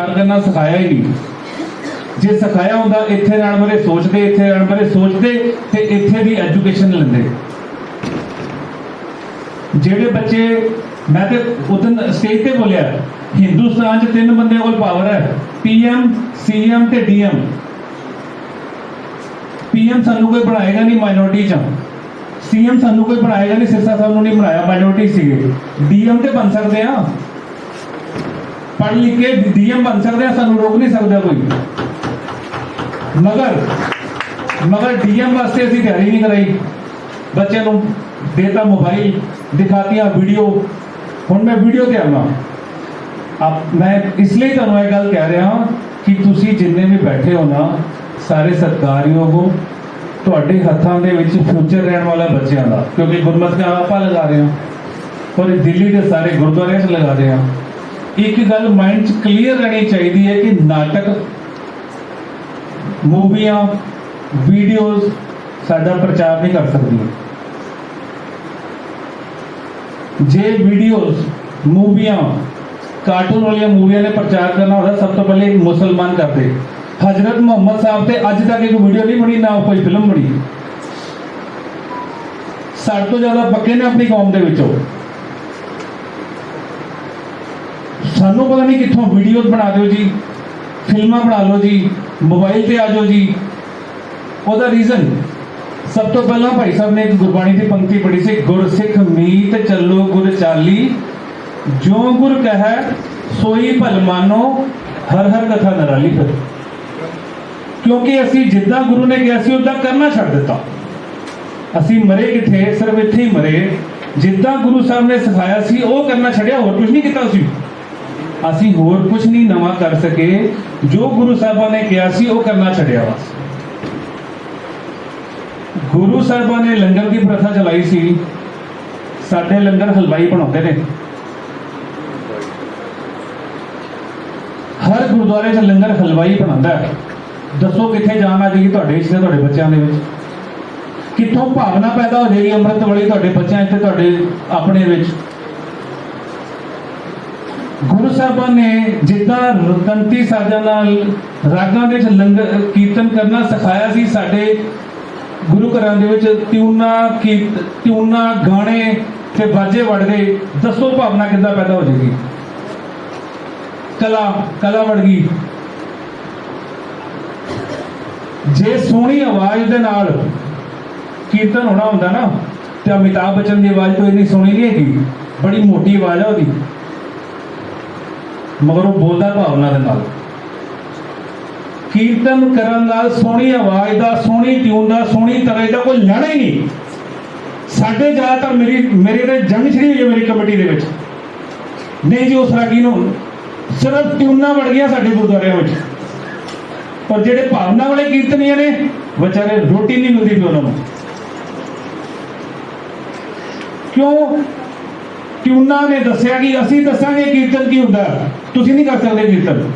ਪਿਆਰ ਕਰਨਾ ਸਿਖਾਇਆ ਹੀ ਨਹੀਂ। ਜੇ ਸਿਖਾਇਆ ਹੁੰਦਾ, ਇੱਥੇ ਰਹਿਣ ਬਾਰੇ ਸੋਚਦੇ, ਇੱਥੇ ਰਹਿਣ ਬਾਰੇ ਸੋਚਦੇ ਤੇ ਇੱਥੇ ਦੀ ਐਜੂਕੇਸ਼ਨ ਲੈਂਦੇ। ਜਿਹੜੇ ਬੱਚੇ, ਮੈਂ ਤੇ ਉਦੋਂ ਸਟੇਜ ਤੇ ਬੋਲਿਆ, ਹਿੰਦੁਸਤਾਨ 'ਚ ਤਿੰਨ ਬੰਦਿਆਂ ਕੋਲ ਪਾਵਰ ਹੈ ਪੀਐਮ ਸੀਐਮ ਤੇ ਡੀਐਮ ਪੀਐਮ ਸਾਨੂੰ ਕੋਈ ਬਣਾਏਗਾ ਨਹੀਂ ਮਾਈਨੋਰਟੀ 'ਚ। ਸੀਐਮ ਸਾਨੂੰ ਕੋਈ ਬਣਾਏਗਾ ਨਹੀਂ, ਸਿਰਸਾ ਸਾਹਿਬ ਨੂੰ ਨਹੀਂ ਬਣਾਇਆ ਮਾਈਨੋਰਟੀ ਸੀਗੇ। ਡੀਐਮ ਤੇ ਬਣ ਸਕਦੇ ਆ। ਪੜ੍ਹ ਲਿਖ ਕੇ ਡੀਐਮ ਬਣ ਸਕਦੇ ਆ, ਸਾਨੂੰ ਰੋਕ ਨਹੀਂ ਸਕਦਾ ਕੋਈ। ਮਗਰ ਮਗਰ ਡੀਐਮ ਵਾਸਤੇ ਅਸੀਂ ਤਿਆਰੀ ਨਹੀਂ ਕਰਾਈ। ਬੱਚਿਆਂ ਨੂੰ ਦੇਤਾ ਮੋਬਾਈਲ, ਦਿਖਾਤੀਆਂ ਵੀਡੀਓ। ਹੁਣ ਮੈਂ ਵੀਡੀਓ ਤੇ ਆਉਣਾ ਆਪ, ਮੈਂ ਇਸ ਲਈ ਤੁਹਾਨੂੰ ਇਹ ਗੱਲ ਕਹਿ ਰਿਹਾ ਕਿ ਤੁਸੀਂ ਜਿੰਨੇ ਵੀ ਬੈਠੇ ਹੋ ਨਾ, ਸਾਰੇ ਸਤਿਕਾਰਯੋਗ ਹੋ। ਤੁਹਾਡੇ ਹੱਥਾਂ ਦੇ ਵਿੱਚ ਫਿਊਚਰ ਰਹਿਣ ਵਾਲਾ ਬੱਚਿਆਂ ਦਾ, ਕਿਉਂਕਿ ਗੁਰਮਤਿ ਆਪਾਂ ਲਗਾ ਰਹੇ ਹਾਂ। ਔਰ ਦਿੱਲੀ ਦੇ ਸਾਰੇ ਗੁਰਦੁਆਰਿਆਂ 'ਚ ਲਗਾ ਰਹੇ ਹਾਂ। ਇੱਕ ਗੱਲ ਮਾਈਂਡ 'ਚ ਕਲੀਅਰ ਰਹਿਣੀ ਚਾਹੀਦੀ ਹੈ ਕਿ ਨਾਟਕ, ਮੂਵੀਆਂ ਵੀਡੀਓਜ਼ ਸਾਡਾ ਪ੍ਰਚਾਰ ਨਹੀਂ ਕਰ ਸਕਦੀਆਂ। ਜੇ ਵੀਡੀਓਜ਼ ਮੂਵੀਆਂ ਕਾਰਟੂਨ ਵਾਲੀਆਂ ਮੂਵੀਆਂ ਨੇ ਪ੍ਰਚਾਰ ਕਰਨਾ ਹੁੰਦਾ, ਸਭ ਤੋਂ ਪਹਿਲੇ ਮੁਸਲਮਾਨ ਕਰਦੇ। ਹਜ਼ਰਤ ਮੁਹੰਮਦ ਸਾਹਿਬ ਤੇ ਅੱਜ ਤੱਕ ਇੱਕ ਵੀਡੀਓ ਨਹੀਂ ਬਣੀ, ਨਾ ਕੋਈ ਫਿਲਮ ਬਣੀ। ਸਾਡੇ ਤੋਂ ਜ਼ਿਆਦਾ ਪੱਕੇ ਨੇ ਆਪਣੀ ਕੌਮ ਦੇ ਵਿੱਚੋਂ। ਸਾਨੂੰ ਪਤਾ ਨਹੀਂ ਕਿੱਥੋਂ ਵੀਡੀਓ ਬਣਾ ਦਿਓ ਜੀ, ਫਿਲਮਾਂ ਬਣਾ ਲਓ ਜੀ ਮੋਬਾਈਲ ਤੇ ਆ ਜਾਓ ਜੀ। ਉਹਦਾ ਰੀਜ਼ਨ ਸਭ ਤੋਂ ਪਹਿਲਾਂ ਭਾਈ ਸਾਹਿਬ ਨੇ ਇੱਕ ਗੁਰਬਾਣੀ ਦੀ ਪੰਕਤੀ ਪੜ੍ਹੀ ਸੀ ਗੁਰਸਿੱਖ ਮੀਤ ਚੱਲੋ ਗੁਰ ਚਾਲੀ, ਜੋ ਗੁਰ ਕਹੈ, ਸੋਈ ਭਲ ਮਾਨੋ, ਹਰ ਹਰ ਕਥਾ ਨਰਾਲੀ ਫਿਰ। ਕਿਉਂਕਿ ਅਸੀਂ ਜਿੱਦਾਂ ਗੁਰੂ ਨੇ ਕਿਹਾ ਸੀ, ਉਦਾਂ ਕਰਨਾ ਛੱਡ ਦਿੱਤਾ। ਅਸੀਂ ਮਰੇ ਕਿੱਥੇ? ਸਿਰਫ ਇੱਥੇ ਹੀ ਮਰੇ। ਜਿੱਦਾਂ ਗੁਰੂ ਸਾਹਿਬ ਨੇ ਸਿਖਾਇਆ ਸੀ, ਉਹ ਕਰਨਾ ਛੱਡਿਆ, ਹੋਰ ਕੁਝ ਨਹੀਂ ਕੀਤਾ ਸੀ ਅਸੀਂ ਹੋਰ ਕੁਝ ਨਹੀਂ ਨਵਾਂ ਕਰ ਸਕੇ। ਜੋ ਗੁਰੂ ਸਾਹਿਬਾਂ ਨੇ ਕਿਹਾ ਸੀ, ਉਹ ਕਰਨਾ ਛੱਡਿਆ ਵਾ। ਗੁਰੂ ਸਾਹਿਬਾਂ ਨੇ ਲੰਗਰ ਦੀ ਪ੍ਰਥਾ ਚਲਾਈ ਸੀ। ਸਾਡੇ ਲੰਗਰ ਹਲਵਾਈ ਬਣਾਉਂਦੇ ਨੇ। ਹਰ ਗੁਰਦੁਆਰੇ 'ਚ ਲੰਗਰ ਹਲਵਾਈ ਬਣਾਉਂਦਾ ਹੈ। ਦੱਸੋ ਕਿੱਥੇ ਜਾਣਾ ਜੀ ਤੁਹਾਡੇ ਵਿੱਚ ਤੇ ਤੁਹਾਡੇ ਬੱਚਿਆਂ ਦੇ ਵਿੱਚ? ਕਿੱਥੋਂ ਭਾਵਨਾ ਪੈਦਾ ਹੋ ਜਾਏਗੀ ਅੰਮ੍ਰਿਤ ਵਾਲੀ ਤੁਹਾਡੇ ਬੱਚਿਆਂ 'ਚ ਤੁਹਾਡੇ ਆਪਣੇ ਵਿੱਚ? ਸਾਹਿਬਾਂ ਨੇ ਜਿੱਦਾਂ ਰਤੰਤੀ ਸਾਜਾਂ ਨਾਲ ਰਾਗਾਂ ਦੇ ਵਿੱਚ ਲੰਗਰ ਕੀਰਤਨ ਕਰਨਾ ਸਿਖਾਇਆ ਸੀ, ਸਾਡੇ ਗੁਰੂ ਘਰਾਂ ਦੇ ਵਿੱਚ ਟਿਊਨਾ ਕੀਰਤ ਟਿਊਨਾ ਗਾਣੇ ਤੇ ਬਾਜੇ ਵੜਦੇ, ਦੱਸੋ ਭਾਵਨਾ ਕਿੱਦਾਂ ਪੈਦਾ ਹੋ ਜਾਏਗੀ ਕਲਾ ਕਲਾ ਵੜ ਗਈ। ਜੇ ਸੋਹਣੀ ਆਵਾਜ਼ ਦੇ ਨਾਲ ਕੀਰਤਨ ਹੋਣਾ ਹੁੰਦਾ ਨਾ, ਤੇ ਅਮਿਤਾਭ ਬੱਚਨ ਦੀ ਆਵਾਜ਼ ਕੋਈ ਇੰਨੀ ਸੋਹਣੀ ਨਹੀਂ ਹੈਗੀ, ਬੜੀ ਮੋਟੀ ਆਵਾਜ਼ ਆ ਉਹਦੀ। ਮਗਰ ਉਹ ਬੋਲਦਾ ਭਾਵਨਾ ਦੇ ਨਾਲ। ਕੀਰਤਨ ਕਰਨ ਨਾਲ ਸੋਹਣੀ ਆਵਾਜ਼ ਦਾ, ਸੋਹਣੀ ਟਿਊਨ ਦਾ, ਸੋਹਣੀ ਤਰ੍ਹਾਂ ਦਾ ਕੋਈ ਲੈਣਾ ਹੀ ਨਹੀਂ। ਸਾਡੇ ਜ਼ਿਆਦਾਤਰ ਮੇਰੀ, ਮੇਰੇ ਤੇ ਜੰਗ ਛੜੀ ਹੋਈ ਮੇਰੀ ਕਮੇਟੀ ਦੇ ਵਿੱਚ। ਨਹੀਂ ਜੀ, ਉਸ ਰਾਗੀ ਨੂੰ? ਸਿਰਫ ਟਿਊਨਾਂ ਵੜ ਗਈਆਂ ਸਾਡੇ ਗੁਰਦੁਆਰਿਆਂ ਵਿੱਚ। ਪਰ ਜਿਹੜੇ ਭਾਵਨਾ ਵਾਲੇ ਕੀਰਤਨੀਆਂ ਨੇ, ਵਿਚਾਰੇ ਰੋਟੀ ਨਹੀਂ ਮਿਲਦੀ ਪਈ ਉਹਨਾਂ ਨੂੰ। ਕਿਉਂ? ਕਿ ਉਹਨਾਂ ਨੇ ਦੱਸਿਆ ਕਿ ਅਸੀਂ ਦੱਸਾਂਗੇ ਕੀਰਤਨ ਕੀ ਹੁੰਦਾ ਤੁਸੀਂ ਨਹੀਂ ਕਰ ਸਕਦੇ ਕੀਰਤਨ।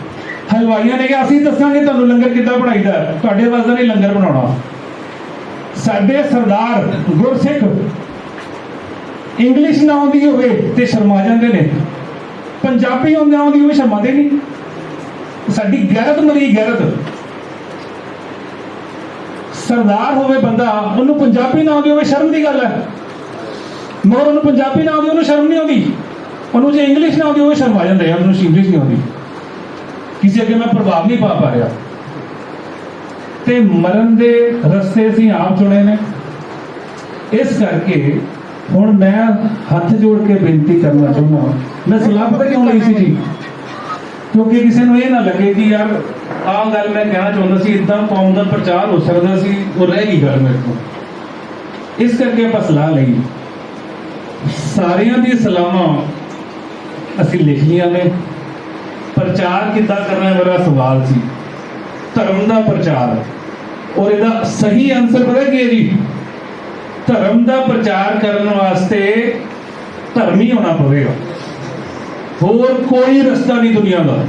ਹਲਵਾਈਆਂ ਨੇ ਕਿਹਾ, ਅਸੀਂ ਦੱਸਾਂਗੇ ਤੁਹਾਨੂੰ ਲੰਗਰ ਕਿੱਦਾਂ ਬਣਾਈਦਾ ਤੁਹਾਡੇ ਵਾਸਤੇ ਨਹੀਂ ਲੰਗਰ ਬਣਾਉਣਾ। ਸਾਡੇ ਸਰਦਾਰ ਗੁਰਸਿੱਖ ਇੰਗਲਿਸ਼ ਨਾ ਆਉਂਦੀ ਹੋਵੇ ਤੇ ਸ਼ਰਮਾ ਜਾਂਦੇ ਨੇ। ਪੰਜਾਬੀ ਆਉਂਦੀ ਆਉਂਦੀ ਹੋਵੇ ਸ਼ਰਮਾਦੇ ਨਹੀਂ। ਸਾਡੀ ਗੈਰਤ ਮਰੀ ਗੈਰਤ। ਸਰਦਾਰ ਹੋਵੇ ਬੰਦਾ, ਉਹਨੂੰ ਪੰਜਾਬੀ ਨਾ ਆਉਂਦੀ ਹੋਵੇ, ਸ਼ਰਮ ਦੀ ਗੱਲ ਹੈ। ਮਗਰ ਉਹਨੂੰ ਪੰਜਾਬੀ ਨਾ ਆਉਂਦੀ ਉਹਨੂੰ ਸ਼ਰਮ ਨਹੀਂ ਆਉਂਦੀ। ਉਹਨੂੰ ਜੇ ਇੰਗਲਿਸ਼ ਨਾ ਆਉਂਦੀ ਹੋਵੇ ਸ਼ਰਮਾ ਜਾਂਦੇ ਆ, ਉਹਨੂੰ ਇੰਗਲਿਸ਼ ਨਹੀਂ ਆਉਂਦੀ। ਕਿਸੇ ਅੱਗੇ ਮੈਂ ਪ੍ਰਭਾਵ ਨਹੀਂ ਪਾ ਪਾ ਰਿਹਾ। ਤੇ ਮਰਨ ਦੇ ਰਸਤੇ ਅਸੀਂ ਆਪ ਚੁਣੇ ਨੇ। ਇਸ ਕਰਕੇ ਹੁਣ ਮੈਂ ਹੱਥ ਜੋੜ ਕੇ ਬੇਨਤੀ ਕਰਨਾ ਚਾਹੁੰਦਾ ਮੈਂ ਸਲਾਹ ਪਤਾ ਕਿਉਂ ਲਈ ਸੀ ਜੀ? ਕਿਉਂਕਿ ਕਿਸੇ ਨੂੰ ਇਹ ਨਾ ਲੱਗੇ ਕਿ ਯਾਰ ਆਹ ਗੱਲ ਮੈਂ ਕਹਿਣਾ ਚਾਹੁੰਦਾ ਸੀ, ਇਦਾਂ ਕੌਮ ਦਾ ਪ੍ਰਚਾਰ ਹੋ ਸਕਦਾ ਸੀ, ਉਹ ਰਹਿ ਗਈ ਗੱਲ ਮੇਰੇ ਤੋਂ ਇਸ ਕਰਕੇ ਆਪਾਂ ਸਲਾਹ ਲਈ। ਸਾਰਿਆਂ ਦੀ ਸਲਾਹਾਂ ਅਸੀਂ ਲਿਖ ਲਈਆਂ ਨੇ। ਪ੍ਰਚਾਰ ਕਿੱਦਾਂ ਕਰਨਾ ਹੈ, ਮੇਰਾ ਸਵਾਲ ਸੀ। ਧਰਮ ਦਾ ਪ੍ਰਚਾਰ। ਔਰ ਇਹਦਾ ਸਹੀ ਆਨਸਰ ਪਤਾ ਕੀ ਹੈ ਜੀ? ਧਰਮ ਦਾ ਪ੍ਰਚਾਰ ਕਰਨ ਵਾਸਤੇ ਧਰਮੀ ਹੋਣਾ ਪਵੇਗਾ। ਹੋਰ ਕੋਈ ਰਸਤਾ ਨਹੀਂ ਦੁਨੀਆ ਦਾ।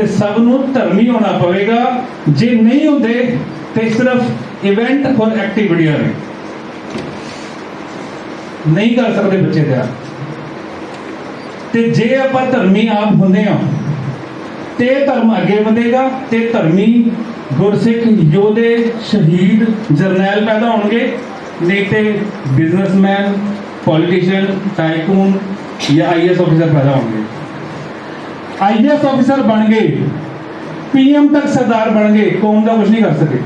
ਤੇ ਸਭ ਨੂੰ ਧਰਮੀ ਹੋਣਾ ਪਵੇਗਾ। ਜੇ ਨਹੀਂ ਹੁੰਦੇ, ਤੇ ਸਿਰਫ ਇਵੈਂਟ ਔਰ ਐਕਟੀਵਿਟੀਆਂ ਨੇ। ਨਹੀਂ ਕਰ ਸਕਦੇ ਬੱਚੇ ਤਿਆਰ। ਤੇ ਜੇ ਆਪਾਂ ਧਰਮੀ ਆਪ ਹੁੰਦੇ ਆ ਤੇ ਧਰਮ ਅੱਗੇ ਵਧੇਗਾ, ਤੇ ਧਰਮੀ ਗੁਰਸਿੱਖ, ਯੋਧੇ, ਸ਼ਹੀਦ, ਜਰਨੈਲ ਪੈਦਾ ਹੋਣਗੇ। ਨਹੀਂ ਤੇ ਬਿਜ਼ਨਸਮੈਨ ਪੋਲੀਟੀਸ਼ੀਅਨ ਟਾਈਕੂਨ ਜਾਂ ਆਈਐਸ ਅਫਸਰ ਪੈਦਾ ਹੋਣਗੇ। ਆਈਐਸ ਅਫਸਰ ਬਣ ਗਏ। ਪੀਐਮ ਤੱਕ ਸਰਦਾਰ ਬਣ ਗਏ। ਕੌਮ ਦਾ ਕੁਝ ਨਹੀਂ ਕਰ ਸਕੇ।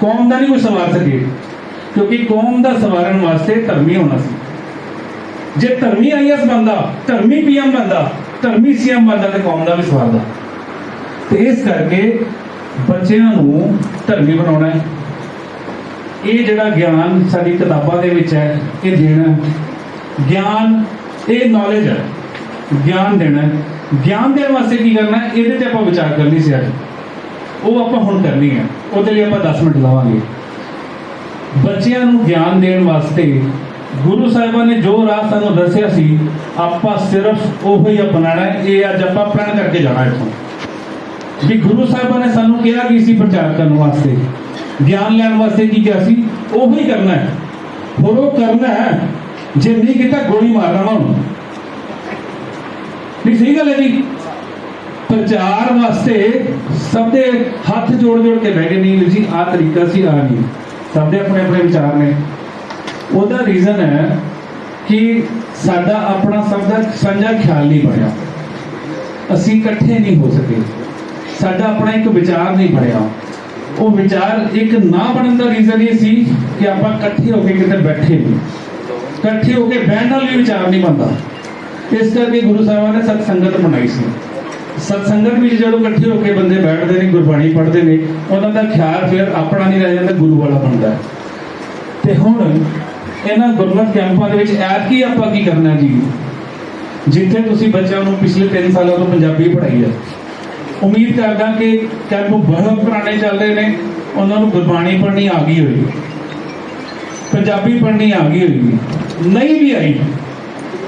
ਕੌਮ ਦਾ ਨਹੀਂ ਕੁਝ ਸਵਾਰ ਸਕੇ। ਕਿਉਂਕਿ ਕੌਮ ਦਾ ਸਵਾਰਨ ਵਾਸਤੇ ਧਰਮੀ ਹੋਣਾ ਸੀ। ਜੇ ਧਰਮੀ ਆਈਐਸ ਬੰਦਾ ਧਰਮੀ ਪੀਐਮ ਬੰਦਾ ਧਰਮੀ ਸੀਐਮ ਬੰਦਾ ਤੇ ਕੌਮ ਦਾ ਵੀ ਸਵਾਰਦਾ। ਤੇ ਇਸ ਕਰਕੇ ਬੱਚਿਆਂ ਨੂੰ ਧਰਮੀ ਬਣਾਉਣਾ ਹੈ। ਇਹ ਜਿਹੜਾ ਗਿਆਨ ਸਾਡੀ ਕਿਤਾਬਾਂ ਦੇ ਵਿੱਚ ਹੈ, ਇਹ ਦੇਣਾ ਗਿਆਨ, ਇਹ ਨੌਲੇਜ ਹੈ। ਗਿਆਨ ਦੇਣਾ ਹੈ। ਗਿਆਨ ਦੇਣ ਵਾਸਤੇ ਕੀ ਕਰਨਾ ਹੈ? ਇਹਦੇ ਤੇ ਆਪਾਂ ਵਿਚਾਰ ਕਰਨੀ ਸੀ ਅੱਜ। ਉਹ ਆਪਾਂ ਹੁਣ ਕਰਨੀ ਹੈ। ਉਹਦੇ ਲਈ ਆਪਾਂ 10 ਮਿੰਟ ਲਾਵਾਂਗੇ। ਬੱਚਿਆਂ ਨੂੰ ਗਿਆਨ ਦੇਣ ਵਾਸਤੇ ਗੁਰੂ ਸਾਹਿਬਾਨ ਨੇ ਜੋ ਰਾਹ ਸਾਨੂੰ ਦੱਸਿਆ ਸੀ, ਆਪਾਂ ਸਿਰਫ ਉਹੋ ਹੀ ਅਪਣਾਣਾ ਹੈ। ਇਹ ਅੱਜ ਆਪਾਂ ਪ੍ਰਣ ਕਰਕੇ ਜਾਣਾ ਇੱਥੋਂ। ਕਿ ਗੁਰੂ ਸਾਹਿਬਾਨ ਨੇ ਸਾਨੂੰ ਕਿਹਾ ਕੀ ਸੀ ਪ੍ਰਚਾਰ ਕਰਨ ਵਾਸਤੇ? ਗਿਆਨ ਲੈਣ ਵਾਸਤੇ ਕੀ ਕਿਹਾ ਸੀ? ਉਹੋ ਹੀ ਕਰਨਾ ਹੈ। ਹੋਰ ਉਹ ਕਰਨਾ ਹੈ। ਜੇ ਨਹੀਂ ਕੀਤਾ, ਗੋਲੀ ਮਾਰਨਾ ਉਹਨੂੰ। ਨਹੀਂ, ਸਹੀ ਗੱਲ ਹੈ ਜੀ। ਪ੍ਰਚਾਰ ਵਾਸਤੇ ਸਭ ਦੇ ਹੱਥ ਜੋੜ ਜੋੜ ਕੇ ਬਹਿ ਗਏ। ਨਹੀਂ ਜੀ, ਆਹ ਤਰੀਕਾ ਸੀ ਆ ਨਹੀਂ। ਸਭ ਦੇ ਆਪਣੇ ਆਪਣੇ ਵਿਚਾਰ ਨੇ। ਉਹਦਾ ਰੀਜ਼ਨ ਹੈ ਕਿ ਸਾਡਾ ਆਪਣਾ ਸਭ ਦਾ ਸਾਂਝਾ ਖਿਆਲ ਨਹੀਂ ਬਣਿਆ। ਅਸੀਂ ਇਕੱਠੇ ਨਹੀਂ ਹੋ ਸਕੇ। ਸਾਡਾ ਆਪਣਾ ਇੱਕ ਵਿਚਾਰ ਨਹੀਂ ਬਣਿਆ। ਉਹ ਵਿਚਾਰ ਇੱਕ ਨਾ ਬਣਨ ਦਾ ਰੀਜ਼ਨ ਇਹ ਸੀ ਕਿ ਆਪਾਂ ਇਕੱਠੇ ਹੋ ਕੇ ਕਿਤੇ ਬੈਠੇ ਨਹੀਂ। ਇਕੱਠੇ ਹੋ ਕੇ ਬਹਿਣ ਨਾਲ ਵੀ ਵਿਚਾਰ ਨਹੀਂ ਬਣਦਾ। ਇਸ ਕਰਕੇ ਗੁਰੂ ਸਾਹਿਬਾਨ ਨੇ ਸਤ ਸੰਗਤ ਬਣਾਈ ਸੀ। ਸਤ ਸੰਗਤ ਵਿੱਚ ਜਦੋਂ ਇਕੱਠੇ ਹੋ ਕੇ ਬੰਦੇ ਬੈਠਦੇ ਨੇ, ਗੁਰਬਾਣੀ ਪੜ੍ਹਦੇ ਨੇ, ਉਹਨਾਂ ਦਾ ਖਿਆਲ ਫਿਰ ਆਪਣਾ ਨਹੀਂ ਰਹਿ ਜਾਂਦਾ, ਗੁਰੂ ਵਾਲਾ ਬਣਦਾ ਹੈ। ਤੇ ਹੁਣ ਇਹਨਾਂ ਗੁਰਮਤ ਕੈਂਪਾਂ ਦੇ ਵਿੱਚ ਐਤ ਕੀ ਆਪਾਂ ਕੀ ਕਰਨਾ ਜੀ? ਜਿੱਥੇ ਤੁਸੀਂ ਬੱਚਿਆਂ ਨੂੰ ਪਿਛਲੇ 3 ਸਾਲਾਂ ਤੋਂ ਪੰਜਾਬੀ ਪੜ੍ਹਾਈ ਹੈ। ਉਮੀਦ ਕਰਦਾ ਕਿ ਕੈਂਪ ਬਹੁਤ ਪੁਰਾਣੇ ਚੱਲ ਰਹੇ ਨੇ, ਉਹਨਾਂ ਨੂੰ ਗੁਰਬਾਣੀ ਪੜ੍ਹਨੀ ਆ ਗਈ ਹੋਈ ਪੰਜਾਬੀ ਪੜ੍ਹਨੀ ਆ ਗਈ ਹੋਈ ਨਹੀਂ ਵੀ ਆਈ।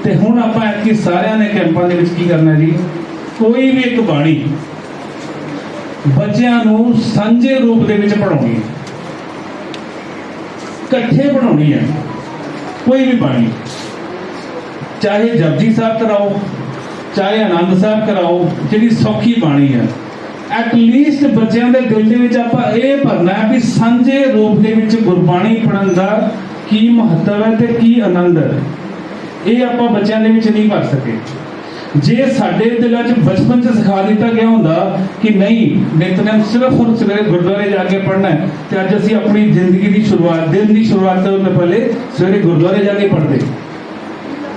ਤੇ ਹੁਣ ਆਪਾਂ ਐਤਕੀ ਸਾਰਿਆਂ ਨੇ ਕੈਂਪਾਂ ਦੇ ਵਿੱਚ ਕੀ ਕਰਨਾ ਜੀ? ਕੋਈ ਵੀ ਇੱਕ ਬਾਣੀ ਬੱਚਿਆਂ ਨੂੰ ਸਾਂਝੇ ਰੂਪ ਦੇ ਵਿੱਚ ਪੜਾਉਣੀ ਹੈ। ਇਕੱਠੇ ਪੜਾਉਣੀ ਹੈ। ਕੋਈ ਵੀ ਬਾਣੀ। ਚਾਹੇ ਜਪਜੀ ਸਾਹਿਬ ਕਰਾਓ, ਚਾਹੇ ਆਨੰਦ ਸਾਹਿਬ ਕਰਾਓ, ਜਿਹੜੀ ਸੌਖੀ ਬਾਣੀ ਹੈ। ਐਟ ਲੀਸਟ ਬੱਚਿਆਂ ਦੇ ਦਿਲ ਦੇ ਵਿੱਚ ਆਪਾਂ ਇਹ ਭਰਨਾ ਹੈ ਵੀ ਸਾਂਝੇ ਰੂਪ ਦੇ ਵਿੱਚ ਗੁਰਬਾਣੀ ਪੜਨ ਦਾ ਕੀ ਮਹੱਤਵ ਹੈ ਤੇ ਕੀ ਆਨੰਦ ਹੈ। ਇਹ ਆਪਾਂ ਬੱਚਿਆਂ ਦੇ ਵਿੱਚ ਨਹੀਂ ਭਰ ਸਕੇ। ਜੇ ਸਾਡੇ ਦਿਲਾਂ 'ਚ ਬਚਪਨ 'ਚ ਸਿਖਾ ਦਿੱਤਾ ਗਿਆ ਹੁੰਦਾ ਕਿ ਨਹੀਂ ਨਿਤਨੇਮ ਸਿਰਫ ਔਰ ਸਵੇਰੇ ਗੁਰਦੁਆਰੇ ਜਾ ਕੇ ਪੜ੍ਹਨਾ ਹੈ ਤੇ ਅੱਜ ਅਸੀਂ ਆਪਣੀ ਜ਼ਿੰਦਗੀ ਦੀ ਸ਼ੁਰੂਆਤ, ਦਿਨ ਦੀ ਸ਼ੁਰੂਆਤ ਤੋਂ ਪਹਿਲੇ ਸਵੇਰੇ ਗੁਰਦੁਆਰੇ ਜਾ ਕੇ ਪੜਦੇ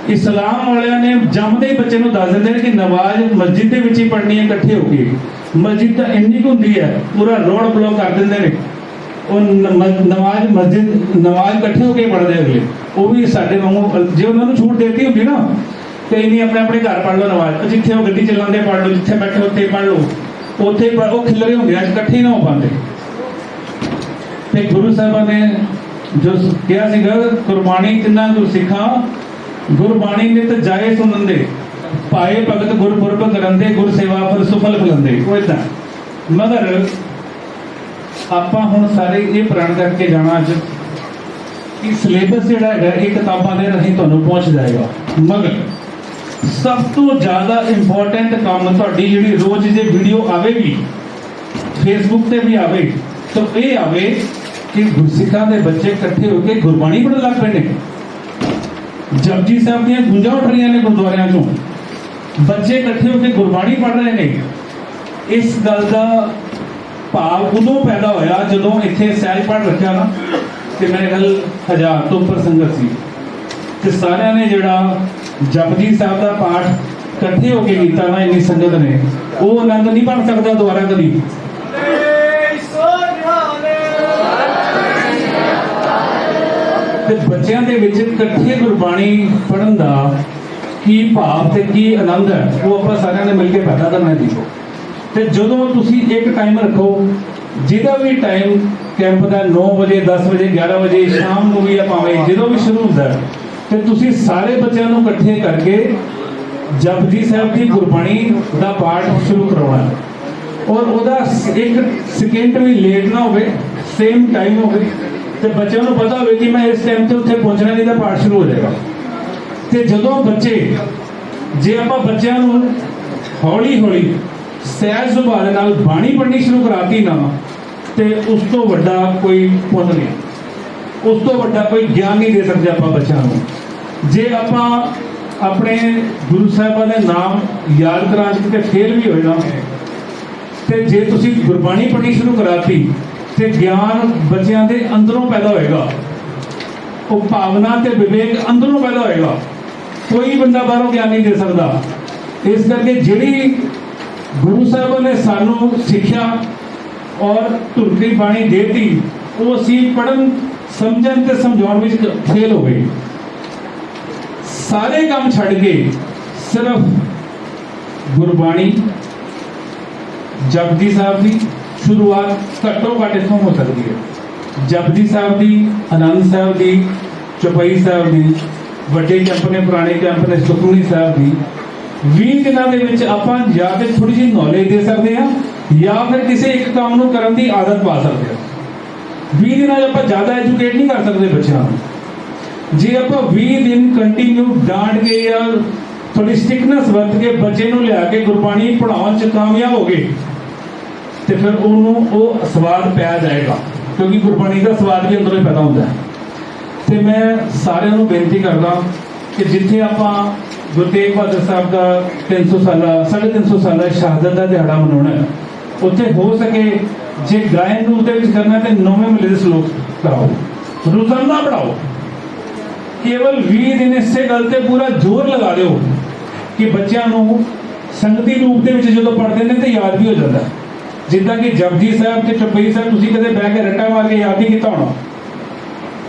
ਇਸਲਾਮ ਵਾਲਿਆਂ ਨੇ ਜੰਮਦੇ ਹੀ ਬੱਚੇ ਨੂੰ ਦੱਸ ਦਿੰਦੇ ਨੇ ਕਿ ਨਮਾਜ਼ ਮਸਜਿਦ ਦੇ ਵਿੱਚ ਹੀ ਪੜ੍ਹਨੀ ਹੈ, ਇਕੱਠੇ ਹੋ ਕੇ। ਮਸਜਿਦ ਤਾਂ ਇੰਨੀ ਕੁ ਹੁੰਦੀ ਹੈ, ਪੂਰਾ ਰੋਡ ਬਲੌਕ ਕਰ ਦਿੰਦੇ ਨੇ। ਉਹ ਨਮ- ਨਮਾਜ਼ ਮਸਜਿਦ ਨਮਾਜ਼ ਇਕੱਠੇ ਹੋ ਕੇ ਪੜ੍ਹਦੇ ਅਗਲੇ। ਉਹ ਵੀ ਸਾਡੇ ਵਾਂਗੂ, ਜੇ ਉਹਨਾਂ ਨੂੰ ਛੂਟ ਦੇਤੀ ਹੁੰਦੀ ਨਾ, ਤੇ ਨਹੀਂ ਆਪਣੇ ਆਪਣੇ ਘਰ ਪੜ੍ਹ ਲਓ ਨਮਾਜ਼ ਜਿੱਥੇ ਉਹ ਗੱਡੀ ਚਲਾਉਂਦੇ ਪੜ੍ਹ ਲਓ, ਜਿੱਥੇ ਬੈਠੇ ਉੱਥੇ ਪੜ੍ਹ ਲਓ। ਉੱਥੇ ਉਹ ਖਿਲਰੇ ਹੁੰਦੇ ਅੱਜ ਇਕੱਠੇ ਨਾ ਹੋ ਪਾਉਂਦੇ। ਤੇ ਗੁਰੂ ਸਾਹਿਬਾਂ ਨੇ ਜੋ ਕਿਹਾ ਸੀਗਾ, ਗੁਰਬਾਣੀ ਤਿੰਨਾਂ ਗੁਰਸਿੱਖਾਂ ਗੁਰਬਾਣੀ ਨੇ ਤਾਂ ਜਾਏ ਸੁਣੰਦੇ ਪਾਏ ਭਗਤ ਗੁਰਪੁਰਬ ਕਰੰਦੇ ਗੁਰ ਸੇਵਾ ਪਰ ਸੁਫਲ ਬੁਲੰਦੇ ਉਹ ਇਦਾਂ ਮਗਰ ਆਪਾਂ ਹੁਣ ਸਾਰੇ ਇਹ ਪ੍ਰਣ ਕਰਕੇ ਜਾਣਾ ਅੱਜ ਕਿ ਸਿਲੇਬਸ ਜਿਹੜਾ ਹੈਗਾ, ਇਹ ਕਿਤਾਬਾਂ ਦੇ ਰਾਹੀਂ ਤੁਹਾਨੂੰ ਪਹੁੰਚ ਜਾਏਗਾ। ਮਗਰ ਸਭ ਤੋਂ ਜ਼ਿਆਦਾ ਇੰਪੋਰਟੈਂਟ ਕੰਮ ਤੁਹਾਡੀ ਜਿਹੜੀ ਰੋਜ਼ ਦੀ ਵੀਡੀਓ ਆਵੇਗੀ ਫੇਸਬੁੱਕ ਤੇ ਵੀ ਆਵੇ, ਤਾਂ ਇਹ ਆਵੇ ਕਿ ਗੁਰਸਿੱਖਾਂ ਦੇ ਬੱਚੇ ਇਕੱਠੇ ਹੋ ਕੇ ਗੁਰਬਾਣੀ ਪੜ੍ਹਨ ਲੱਗ ਪਏ ਨੇ। ਜਪਜੀ ਸਾਹਿਬ ਦੀਆਂ ਗੂੰਜਾਂ ਉੱਠ ਰਹੀਆਂ ਨੇ ਗੁਰਦੁਆਰਿਆਂ ਚੋਂ। ਬੱਚੇ ਇਕੱਠੇ ਹੋ ਕੇ ਗੁਰਬਾਣੀ ਪੜ੍ਹ ਰਹੇ ਨੇ। ਇਸ ਗੱਲ ਦਾ ਭਾਵ ਉਦੋਂ ਪੈਦਾ ਹੋਇਆ ਜਦੋਂ ਇੱਥੇ ਸਹਿਜ ਰੱਖਿਆ ਨਾ ਤੇ ਮੇਰੇ ਖਿਆਲ ਹਜ਼ਾਰ ਤੋਂ ਉੱਪਰ ਸੰਗਤ ਸੀ। ਤੇ ਸਾਰਿਆਂ ਨੇ ਜਿਹੜਾ ਜਪਜੀ ਸਾਹਿਬ ਦਾ ਪਾਠ ਇਕੱਠੇ ਹੋ ਕੇ ਕੀਤਾ ਨਾ, ਇੰਨੀ ਸੰਗਤ ਨੇ। ਉਹ ਆਨੰਦ ਨਹੀਂ ਬਣ ਸਕਦਾ ਦੁਬਾਰਾ ਕਦੀ। ਤੇ ਬੱਚਿਆਂ ਦੇ ਵਿੱਚ ਇਕੱਠੇ ਗੁਰਬਾਣੀ ਪੜਨ ਦਾ ਕੀ ਭਾਵ ਤੇ ਕੀ ਆਨੰਦ ਹੈ, ਉਹ ਆਪਾਂ ਸਾਰਿਆਂ ਨੇ ਮਿਲ ਕੇ ਪੈਦਾ ਕਰਨਾ ਹੈ ਜੀ। ਤੇ ਜਦੋਂ ਤੁਸੀਂ ਇੱਕ ਟਾਈਮ ਰੱਖੋ, ਜਿਹਦਾ ਵੀ ਟਾਈਮ ਕੈਂਪ ਦਾ 9 ਵਜੇ 10 ਵਜੇ 11 ਵਜੇ, ਸ਼ਾਮ ਨੂੰ ਵੀ ਆ ਭਾਵੇਂ ਜਦੋਂ ਵੀ ਸ਼ੁਰੂ ਹੁੰਦਾ ਤੇ ਤੁਸੀਂ ਸਾਰੇ ਬੱਚਿਆਂ ਨੂੰ ਇਕੱਠੇ ਕਰਕੇ ਜਪਜੀ ਸਾਹਿਬ ਦੀ ਗੁਰਬਾਣੀ ਦਾ ਪਾਠ ਸ਼ੁਰੂ ਕਰਾਉਣਾ ਔਰ ਉਹਦਾ ਇੱਕ ਸਕਿੰਟ ਵੀ ਲੇਟ ਨਾ ਹੋਵੇ ਸੇਮ ਟਾਈਮ ਹੋਵੇ, ਤੇ ਬੱਚਿਆਂ ਨੂੰ ਪਤਾ ਹੋਵੇ ਕਿ ਮੈਂ ਇਸ ਟਾਈਮ ਤੇ ਉੱਥੇ ਪਹੁੰਚਣਾ ਨਹੀਂ ਤਾਂ ਪਾਠ ਸ਼ੁਰੂ ਹੋ ਜਾਏਗਾ। ਤੇ ਜਦੋਂ ਬੱਚੇ, ਜੇ ਆਪਾਂ ਬੱਚਿਆਂ ਨੂੰ ਹੌਲੀ ਹੌਲੀ ਸਹਿਜ ਸੁਭਾਅ ਦੇ ਨਾਲ ਬਾਣੀ ਪੜ੍ਹਨੀ ਸ਼ੁਰੂ ਕਰਾਤੀ ਨਾ, ਤੇ ਉਸ ਤੋਂ ਵੱਡਾ ਕੋਈ ਪੁੰਨ ਨਹੀਂ। ਉਸ ਤੋਂ ਵੱਡਾ ਕੋਈ ਗਿਆਨ ਨਹੀਂ ਦੇ ਸਕਦੇ ਆਪਾਂ ਬੱਚਿਆਂ ਨੂੰ। ਜੇ ਆਪਾਂ ਆਪਣੇ ਗੁਰੂ ਸਾਹਿਬਾਂ ਦੇ ਨਾਮ ਯਾਦ ਕਰਾਂ ਕਿਤੇ ਫੇਲ ਵੀ ਹੋਏ ਨਾ, ਤੇ ਜੇ ਤੁਸੀਂ ਗੁਰਬਾਣੀ ਪੜ੍ਹਨੀ ਸ਼ੁਰੂ ਕਰਾਤੀ, ਤੇ ਗਿਆਨ ਬੱਚਿਆਂ ਦੇ ਅੰਦਰੋਂ ਪੈਦਾ ਹੋਏਗਾ। ਉਹ ਭਾਵਨਾ ਤੇ ਵਿਵੇਕ ਅੰਦਰੋਂ ਪੈਦਾ ਹੋਏਗਾ। ਕੋਈ ਬੰਦਾ ਬਾਹਰੋਂ ਗਿਆਨ ਨਹੀਂ ਦੇ ਸਕਦਾ। ਇਸ ਕਰਕੇ ਜਿਹੜੀ ਗੁਰੂ ਸਾਹਿਬ ਨੇ ਸਾਨੂੰ ਸਿੱਖਿਆ ਔਰ ਧੁਰਕੀ ਬਾਣੀ ਦੇਤੀ, ਉਹ ਅਸੀਂ ਪੜਨ ਸਮਝਣ ਤੇ ਸਮਝਾਉਣ ਵਿੱਚ ਫੇਲ ਹੋ ਗਏ। ਸਾਰੇ ਕੰਮ ਛੱਡ ਕੇ ਸਿਰਫ ਗੁਰਬਾਣੀ, ਜਪਜੀ ਸਾਹਿਬ ਦੀ ਸ਼ੁਰੂਆਤ ਘੱਟੋ ਘੱਟ ਇੱਥੋਂ ਹੋ ਸਕਦੀ ਹੈ। ਜਪਜੀ ਸਾਹਿਬ ਦੀ, ਆਨੰਦ ਸਾਹਿਬ ਦੀ, ਚਪਈ ਸਾਹਿਬ ਦੀ, ਵੱਡੇ ਕੈਂਪ ਨੇ, ਪੁਰਾਣੇ ਕੈਂਪ ਨੇ, ਸੁਖਮਨੀ ਸਾਹਿਬ ਦੀ 20 ਦਿਨਾਂ ਦੇ ਵਿੱਚ ਆਪਾਂ ਜਾਂ ਤੇ ਥੋੜੀ ਜਿਹੀ ਨੌਲੇਜ ਦੇ ਸਕਦੇ ਹਾਂ, ਜਾਂ ਫਿਰ ਕਿਸੇ ਇੱਕ ਕੰਮ ਨੂੰ ਕਰਨ ਦੀ ਆਦਤ ਪਾ ਸਕਦੇ ਹਾਂ। 20 ਦਿਨਾਂ 'ਚ ਆਪਾਂ ਜ਼ਿਆਦਾ ਐਜੂਕੇਟ ਨਹੀਂ ਕਰ ਸਕਦੇ ਬੱਚਿਆਂ ਨੂੰ। ਜੇ ਆਪਾਂ 20 ਦਿਨ ਕੰਟੀਨਿਊ ਡਾਂਟ ਕੇ ਜਾਂ ਥੋੜੀ ਸਟਿਕਨੈਸ ਵਰਤ ਕੇ ਬੱਚੇ ਨੂੰ ਲਿਆ ਕੇ ਗੁਰਬਾਣੀ ਪੜਾਉਣ 'ਚ ਕਾਮਯਾਬ ਹੋ ਗਏ, ਤੇ ਫਿਰ ਉਹਨੂੰ ਉਹ ਸਵਾਦ ਪਿਆ ਜਾਏਗਾ, ਕਿਉਂਕਿ ਗੁਰਬਾਣੀ ਦਾ ਸਵਾਦ ਵੀ ਅੰਦਰੋਂ ਹੀ ਪੈਦਾ ਹੁੰਦਾ ਹੈ। ਤੇ ਮੈਂ ਸਾਰਿਆਂ ਨੂੰ ਬੇਨਤੀ ਕਰਦਾ ਕਿ ਜਿੱਥੇ ਆਪਾਂ ਗੁਰੂ ਤੇਗ ਬਹਾਦਰ ਸਾਹਿਬ ਦਾ 300 ਸਾਲਾ 350 ਸਾਲਾ ਸ਼ਹਾਦਤ ਦਾ ਦਿਹਾੜਾ ਮਨਾਉਣਾ ਹੈ। ਉੱਥੇ ਹੋ ਸਕੇ ਜੇ ਗਾਇਨ ਨੂੰ ਉਹਦੇ ਵਿੱਚ ਕਰਨਾ ਤੇ ਨੌਵੇਂ ਮਹੀਨੇ ਦੇ ਸ਼ਲੋਕ ਕਰਾਓ। ਰੋਜ਼ਾਨਾ ਪੜਾਓ ਕੇਵਲ 20 ਦਿਨ ਇਸੇ ਗੱਲ ਤੇ ਪੂਰਾ ਜ਼ੋਰ ਲਗਾ ਦਿਓ ਕਿ ਬੱਚਿਆਂ ਨੂੰ ਸੰਗਤੀ ਰੂਪ ਦੇ ਵਿੱਚ ਜਦੋਂ ਪੜਦੇ ਨੇ ਤੇ ਯਾਦ ਵੀ ਹੋ ਜਾਂਦਾ ਜਿੱਦਾਂ ਕਿ ਜਪਜੀ ਸਾਹਿਬ ਤੇ ਚੁਪਈ ਸਾਹਿਬ ਤੁਸੀਂ ਕਦੇ ਬਹਿ ਕੇ ਰੱਟਾ ਮਾਰ ਕੇ ਯਾਦ ਨਹੀਂ ਕੀਤਾ ਹੋਣਾ।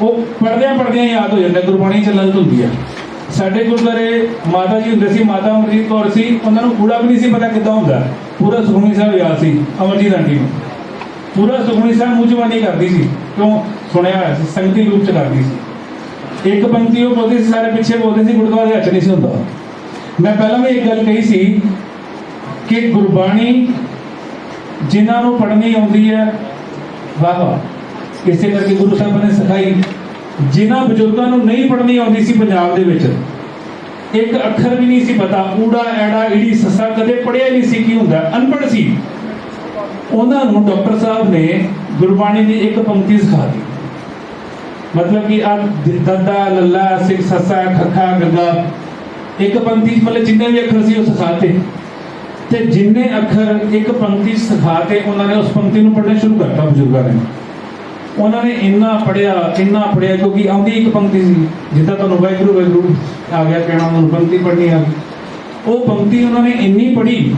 ਉਹ ਪੜਦਿਆਂ ਪੜਦਿਆਂ ਯਾਦ ਹੋ ਜਾਂਦਾ, ਗੁਰਬਾਣੀ ਚੱਲਣ ਤੋਂ ਹੁੰਦੀ ਹੈ। ਸਾਡੇ ਗੁਰਦੁਆਰੇ ਮਾਤਾ ਜੀ ਹੁੰਦੇ ਸੀ, ਮਾਤਾ ਅਮਰਜੀਤ ਕੌਰ ਸੀ, ਉਹਨਾਂ ਨੂੰ ਕੂੜਾ ਵੀ ਨਹੀਂ ਸੀ ਪਤਾ ਕਿੱਦਾਂ ਹੁੰਦਾ। ਪੂਰਾ ਸੁਖਮਨੀ ਸਾਹਿਬ ਯਾਦ ਸੀ, ਅਮਰਜੀਤ ਆਂਟੀ ਨੂੰ। ਪੂਰਾ ਸੁਖਮਨੀ ਸਾਹਿਬ ਮੂੰਹ ਜਵਾਨੀ ਕਰਦੀ ਸੀ, ਕਿਉਂ? ਸੁਣਿਆ ਹੋਇਆ ਸੀ, ਸੰਗਤੀ ਰੂਪ ਚ ਕਰਦੀ ਸੀ। ਇੱਕ ਪੰਕਤੀ ਉਹ ਬੋਲਦੀ ਸੀ ਸਾਰੇ ਪਿੱਛੇ ਬੋਲਦੇ ਸੀ, ਗੁਰਦੁਆਰੇ ਹੱਥ ਨਹੀਂ ਸੀ ਹੁੰਦਾ। ਮੈਂ ਪਹਿਲਾਂ ਵੀ ਇੱਕ ਗੱਲ ਕਹੀ ਸੀ ਕਿ ਗੁਰਬਾਣੀ ਜਿਨ੍ਹਾਂ ਨੂੰ ਪੜ੍ਹਨੀ ਆਉਂਦੀ ਹੈ ਵਾਹ ਵਾਹ ਇਸੇ ਕਰਕੇ ਗੁਰੂ ਸਾਹਿਬ ਨੇ ਸਿਖਾਈ। ਜਿਨ੍ਹਾਂ ਬਜ਼ੁਰਗਾਂ ਨੂੰ ਨਹੀਂ ਪੜ੍ਹਨੀ ਆਉਂਦੀ ਸੀ ਪੰਜਾਬ ਦੇ ਵਿੱਚ, ਇੱਕ ਅੱਖਰ ਵੀ ਨਹੀਂ ਸੀ ਪਤਾ, ਊੜਾ, ਐੜਾ, ਈੜੀ, ਸੱਸਾ ਕਦੇ ਪੜ੍ਹਿਆ ਨਹੀਂ ਸੀ ਕੀ ਹੁੰਦਾ, ਅਨਪੜ੍ਹ ਸੀ। ਉਹਨਾਂ ਨੂੰ ਡਾਕਟਰ ਸਾਹਿਬ ਨੇ ਗੁਰਬਾਣੀ ਦੀ ਇੱਕ ਪੰਕਤੀ ਸਿਖਾ ਦਿੱਤੀ। ਮਤਲਬ ਕਿ ਆ ਦੱਦਾ, ਲੱਲਾ ਸਿਕ ਸੱਸਾ, ਖੱਖਾ, ਗੱਗਾ, ਇੱਕ ਪੰਕਤੀ 'ਚ ਮਤਲਬ ਜਿੰਨੇ ਵੀ ਅੱਖਰ ਸੀ ਉਹ ਸਿਖਾਤੇ ਤੇ ਜਿੰਨੇ ਅੱਖਰ ਇੱਕ ਪੰਕਤੀ 'ਚ ਸਿਖਾਤੇ ਉਹਨਾਂ ਨੇ ਉਸ ਪੰਕਤੀ ਨੂੰ ਪੜ੍ਹਨਾ ਸ਼ੁਰੂ ਕਰਤਾ ਬਜ਼ੁਰਗਾਂ ਨੇ। ਉਹਨਾਂ ਨੇ ਇੰਨਾ ਪੜਿਆ ਇੰਨਾ ਪੜਿਆ ਕਿਉਂਕਿ ਆਉਂਦੀ ਇੱਕ ਪੰਕਤੀ ਸੀ, ਜਿੱਦਾਂ ਤੁਹਾਨੂੰ ਵਾਹਿਗੁਰੂ ਵਾਹਿਗੁਰੂ ਆ ਗਿਆ ਕਹਿਣਾ ਉਹਨੂੰ ਪੰਕਤੀ ਪੜ੍ਹਨੀ ਆ ਗਈ। ਉਹ ਪੰਕਤੀ ਉਹਨਾਂ ਨੇ ਇੰਨੀ ਪੜ੍ਹੀ,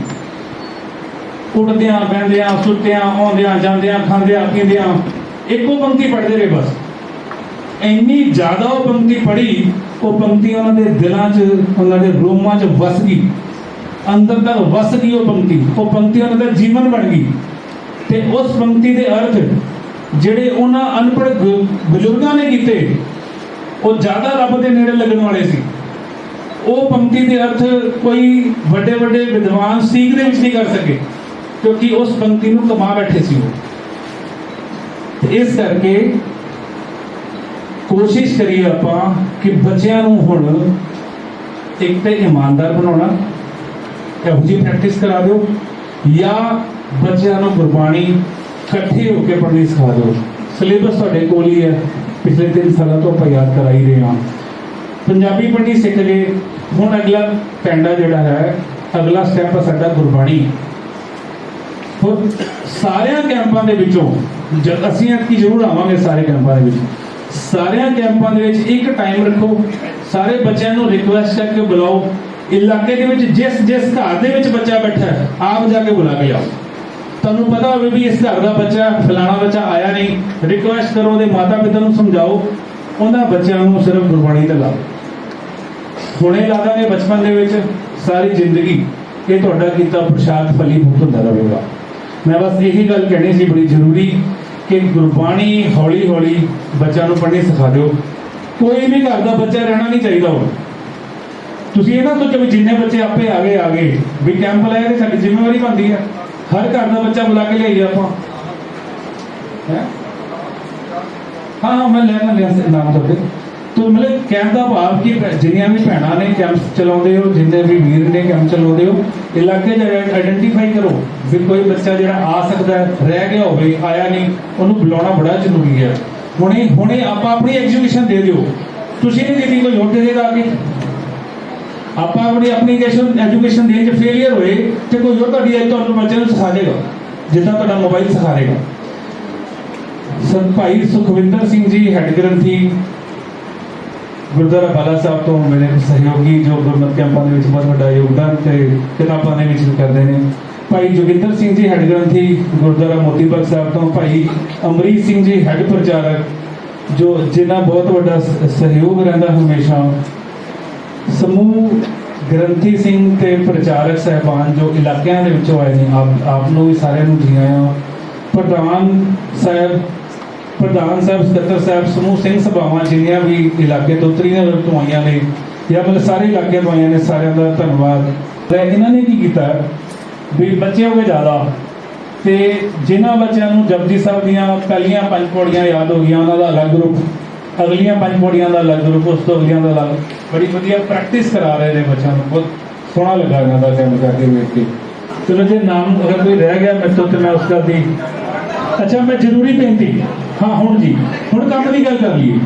ਉੱਠਦਿਆਂ, ਬਹਿੰਦਿਆਂ, ਸੁੱਤਿਆਂ, ਆਉਂਦਿਆਂ, ਜਾਂਦਿਆਂ, ਖਾਂਦਿਆਂ, ਪੀਂਦਿਆਂ, ਇੱਕੋ ਪੰਕਤੀ ਪੜ੍ਹਦੇ ਰਹੇ ਬਸ। ਇੰਨੀ ਜ਼ਿਆਦਾ ਉਹ ਪੰਕਤੀ ਪੜ੍ਹੀ, ਉਹ ਪੰਕਤੀ ਉਹਨਾਂ ਦੇ ਦਿਲਾਂ 'ਚ, ਉਹਨਾਂ ਦੇ ਰੋਮਾਂ 'ਚ ਵਸ ਗਈ। ਅੰਦਰ ਤੱਕ ਵਸ ਗਈ ਉਹ ਪੰਕਤੀ। ਉਹ ਪੰਕਤੀ ਉਹਨਾਂ ਦਾ ਜੀਵਨ ਬਣ ਗਈ। ਤੇ ਉਸ ਪੰਕਤੀ ਦੇ ਅਰਥ ਜਿਹੜੇ ਉਹਨਾਂ ਅਨਪੜ੍ਹ ਬਜ਼ੁਰਗਾਂ ਨੇ ਕੀਤੇ, ਉਹ ਜ਼ਿਆਦਾ ਰੱਬ ਦੇ ਨੇੜੇ ਲੱਗਣ ਵਾਲੇ ਸੀ। ਉਹ ਪੰਕਤੀ ਦੇ ਅਰਥ ਕੋਈ ਵੱਡੇ ਵੱਡੇ ਵਿਦਵਾਨ ਸੀਖ ਦੇ ਵਿੱਚ ਨਹੀਂ ਕਰ ਸਕੇ, ਕਿਉਂਕਿ ਉਸ ਪੰਕਤੀ ਨੂੰ ਕਮਾ ਬੈਠੇ ਸੀ ਉਹ। ਇਸ ਕਰਕੇ ਕੋਸ਼ਿਸ਼ ਕਰੀਏ ਆਪਾਂ ਕਿ ਬੱਚਿਆਂ ਨੂੰ ਹੁਣ ਇੱਕ ਤੇ ਇਮਾਨਦਾਰ ਬਣਾਉਣਾ, ਇਹੋ ਜਿਹੀ ਪ੍ਰੈਕਟਿਸ ਕਰਾ ਦਿਓ, ਜਾਂ ਬੱਚਿਆਂ ਨੂੰ ਗੁਰਬਾਣੀ ਇਕੱਠੇ ਹੋ ਕੇ ਪੜ੍ਹਨੀ ਸਿਖਾ ਦਿਓ ਸਿਲੇਬਸ ਤੁਹਾਡੇ ਕੋਲ ਹੀ ਹੈ। ਪਿਛਲੇ 3 ਸਾਲਾਂ ਤੋਂ ਆਪਾਂ ਯਾਦ ਕਰਾ ਰਹੇ ਹਾਂ। ਪੰਜਾਬੀ ਪੜ੍ਹਨੀ ਸਿੱਖ ਗਏ ਹੁਣ ਅਗਲਾ ਪੈਂਡਾ ਜਿਹੜਾ ਹੈ, ਅਗਲਾ ਸਟੈਪ ਹੈ ਸਾਡਾ ਗੁਰਬਾਣੀ। ਹੁਣ ਸਾਰਿਆਂ ਕੈਂਪਾਂ ਦੇ ਵਿੱਚੋਂ ਜਦ ਅਸੀਂ ਅੱਕੀ ਜ਼ਰੂਰ ਆਵਾਂਗੇ ਸਾਰੇ ਕੈਂਪਾਂ ਦੇ ਵਿੱਚ। ਸਾਰਿਆਂ ਕੈਂਪਾਂ ਦੇ ਵਿੱਚ ਇੱਕ ਟਾਈਮ ਰੱਖੋ। ਸਾਰੇ ਬੱਚਿਆਂ ਨੂੰ ਰਿਕੁਐਸਟ ਕਰਕੇ ਬੁਲਾਓ। ਇਲਾਕੇ ਦੇ ਵਿੱਚ ਜਿਸ ਜਿਸ ਘਰ ਦੇ ਵਿੱਚ ਬੱਚਾ ਬੈਠਾ ਹੈ, ਆਪ ਜਾ ਕੇ ਬੁਲਾ ਕੇ ਲਿਆਓ। ਤੁਹਾਨੂੰ ਪਤਾ ਹੋਵੇ ਵੀ ਇਸ ਘਰ ਦਾ ਬੱਚਾ ਫਲਾਣਾ ਬੱਚਾ ਆਇਆ ਨਹੀਂ। ਰਿਕੁਐਸਟ ਕਰੋ ਉਹਦੇ ਮਾਤਾ ਪਿਤਾ ਨੂੰ ਸਮਝਾਓ। ਉਹਨਾਂ ਬੱਚਿਆਂ ਨੂੰ ਸਿਰਫ ਗੁਰਬਾਣੀ ਤੇ ਲਾਓ। ਹੁਣੇ ਲਾ ਦਾਂਗੇ ਬਚਪਨ ਦੇ ਵਿੱਚ ਸਾਰੀ ਜ਼ਿੰਦਗੀ। ਇਹ ਤੁਹਾਡਾ ਕੀਤਾ ਪ੍ਰਸ਼ਾਦ ਫਲੀਭੂਤ ਹੁੰਦਾ ਰਹੇਗਾ। ਮੈਂ ਬਸ ਇਹੀ ਗੱਲ ਕਹਿਣੀ ਸੀ, ਬੜੀ ਜ਼ਰੂਰੀ ਕਿ ਗੁਰਬਾਣੀ ਹੌਲੀ ਹੌਲੀ ਬੱਚਿਆਂ ਨੂੰ ਪੜ੍ਹਨੀ ਸਿਖਾ ਦਿਓ। ਕੋਈ ਵੀ ਘਰ ਦਾ ਬੱਚਾ ਰਹਿਣਾ ਨਹੀਂ ਚਾਹੀਦਾ ਹੁਣ। ਤੁਸੀਂ ਇਹ ਨਾ ਸੋਚੋ ਵੀ ਜਿੰਨੇ ਬੱਚੇ ਆਪੇ ਆ ਗਏ ਆ ਗਏ। ਵੀ ਕੈਂਪ ਲਾਇਆ ਤੇ ਸਾਡੀ ਜ਼ਿੰਮੇਵਾਰੀ ਬਣਦੀ ਹੈ ਹਰ ਘਰ ਦਾ ਬੱਚਾ ਬੁਲਾ ਕੇ ਲਿਆਈਏ ਆਪਾਂ। ਹੈ? ਹਾਂ ਹਾਂ ਮੈਂ ਲੈਣਾ ਲਿਆ ਨਾਮ ਤੁਹਾਡੇ। ਤੋ ਮਤਲਬ ਕਹਿਣ ਦਾ ਭਾਵ ਕਿ ਜਿੰਨੀਆਂ ਵੀ ਭੈਣਾਂ ਨੇ ਕੈਂਪ ਚਲਾਉਂਦੇ ਹੋ, ਜਿੰਨੇ ਵੀ ਵੀਰ ਨੇ ਕੈਂਪ ਚਲਾਉਂਦੇ ਹੋ, ਇਲਾਕੇ 'ਚ ਆਇਡੈਂਟੀਫਾਈ ਕਰੋ ਵੀ ਕੋਈ ਬੱਚਾ ਜਿਹੜਾ ਆ ਸਕਦਾ ਰਹਿ ਗਿਆ ਹੋਵੇ, ਆਇਆ ਨਹੀਂ, ਉਹਨੂੰ ਬੁਲਾਉਣਾ ਬੜਾ ਜ਼ਰੂਰੀ ਹੈ। ਹੁਣੇ ਹੁਣੇ ਆਪਾਂ ਆਪਣੀ ਐਗਜ਼ੀਬਿਸ਼ਨ ਦੇ ਦਿਓ। ਤੁਸੀਂ ਨਹੀਂ ਦੇਣੀ ਕੋਈ ਹੋਰ ਦੇ ਦੇਗਾ ਆ ਕੇ? ਆਪਾਂ ਆਪਣੀ ਆਪਣੀ ਐਜੂਕੇਸ਼ਨ ਦੇਣ ਚ ਫੇਲਿਅਰ ਹੋਏ ਤੇ ਕੋਈ ਹੋਰ ਤੁਹਾਡੀ ਇਹ ਤੁਹਾਨੂੰ ਬੱਚੇ ਨੂੰ ਸਿਖਾ ਦੇਗਾ, ਜਿੱਦਾਂ ਤੁਹਾਡਾ ਮੋਬਾਈਲ ਸਿਖਾ ਦੇਗਾ। ਸੰਤ ਭਾਈ ਸੁਖਵਿੰਦਰ ਸਿੰਘ ਜੀ ਹੈਡ ਗ੍ਰੰਥੀ, ਗੁਰਦੁਆਰਾ ਬਾਲਾ ਸਾਹਿਬ ਤੋਂ ਮੇਰੇ ਸਹਿਯੋਗੀ ਜੋ ਗੁਰਮਤਿ ਕੈਂਪਾਂ ਦੇ ਵਿੱਚ ਬਹੁਤ ਵੱਡਾ ਯੋਗਦਾਨ ਤੇ ਕਿਤਾਬਾਂ ਦੇ ਵਿੱਚ ਕਰਦੇ ਨੇ। ਭਾਈ ਜੋਗਿੰਦਰ ਸਿੰਘ ਜੀ ਹੈੱਡ ਗ੍ਰੰਥੀ, ਗੁਰਦੁਆਰਾ ਮੋਤੀਬਾਗ ਸਾਹਿਬ ਤੋਂ ਭਾਈ ਅਮਰੀਕ ਸਿੰਘ ਜੀ ਹੈੱਡ ਪ੍ਰਚਾਰਕ, ਜੋ ਜਿਨ੍ਹਾਂ ਬਹੁਤ ਵੱਡਾ ਸਹਿਯੋਗ ਰਹਿੰਦਾ ਹਮੇਸ਼ਾ ਸਮੂਹ ਗ੍ਰੰਥੀ ਸਿੰਘ ਤੇ ਪ੍ਰਚਾਰਕ ਸਹਿਬਾਨ ਜੋ ਇਲਾਕਿਆਂ ਦੇ ਵਿੱਚੋਂ ਆਏ ਨੇ, ਆਪ ਆਪ ਨੂੰ ਵੀ ਸਾਰਿਆਂ ਨੂੰ ਜੀ ਆਇਆਂ ਪ੍ਰਧਾਨ ਸਾਹਿਬ ਪ੍ਰਧਾਨ ਸਾਹਿਬ, ਸਕੱਤਰ ਸਾਹਿਬ, ਸਮੂਹ ਸਿੰਘ ਸਭਾਵਾਂ ਜਿੰਨੀਆਂ ਵੀ ਇਲਾਕੇ ਤੋਂ ਤ੍ਰਿਨਗਰ ਤੋਂ ਆਈਆਂ ਨੇ, ਜਾਂ ਮਤਲਬ ਸਾਰੇ ਇਲਾਕੇ ਤੋਂ ਆਈਆਂ ਨੇ, ਸਾਰਿਆਂ ਦਾ ਧੰਨਵਾਦ। ਤੇ ਇਹਨਾਂ ਨੇ ਕੀ ਕੀਤਾ? ਵੀ ਬੱਚੇ ਹੋ ਜ਼ਿਆਦਾ। ਤੇ ਜਿਨ੍ਹਾਂ ਬੱਚਿਆਂ ਨੂੰ ਜਪਜੀ ਸਾਹਿਬ ਦੀਆਂ ਪਹਿਲੀਆਂ ਪੰਜ ਪੌੜੀਆਂ ਯਾਦ ਹੋ ਗਈਆਂ, ਉਹਨਾਂ ਦਾ ਅਲੱਗ ਗਰੁੱਪ ਅਗਲੀਆਂ ਪੰਜ ਪੌੜੀਆਂ ਦਾ ਅਲੱਗ ਗਰੁੱਪ ਉਸ ਤੋਂ ਅਗਲੀਆਂ ਦਾ ਅਲੱਗ। ਬੜੀ ਵਧੀਆ ਪ੍ਰੈਕਟਿਸ ਕਰਾ ਰਹੇ ਨੇ ਬੱਚਿਆਂ ਨੂੰ। ਬਹੁਤ ਸੋਹਣਾ ਲੱਗਾ ਇਹਨਾਂ ਦਾ ਕੰਮ ਕਰਕੇ ਵੇਖ ਕੇ। ਚਲੋ ਜੇ ਨਾਮ ਅਗਰ ਕੋਈ ਰਹਿ ਗਿਆ ਮੇਰੇ ਤੋਂ ਤੇ ਮੈਂ ਉਸ ਦਾ ਦੀ ਅੱਛਾ, ਮੈਂ ਜ਼ਰੂਰੀ ਬੇਨਤੀ। ਹਾਂ, ਹੁਣ ਜੀ। ਹੁਣ ਕੰਮ ਦੀ ਗੱਲ ਕਰ ਲਈਏ।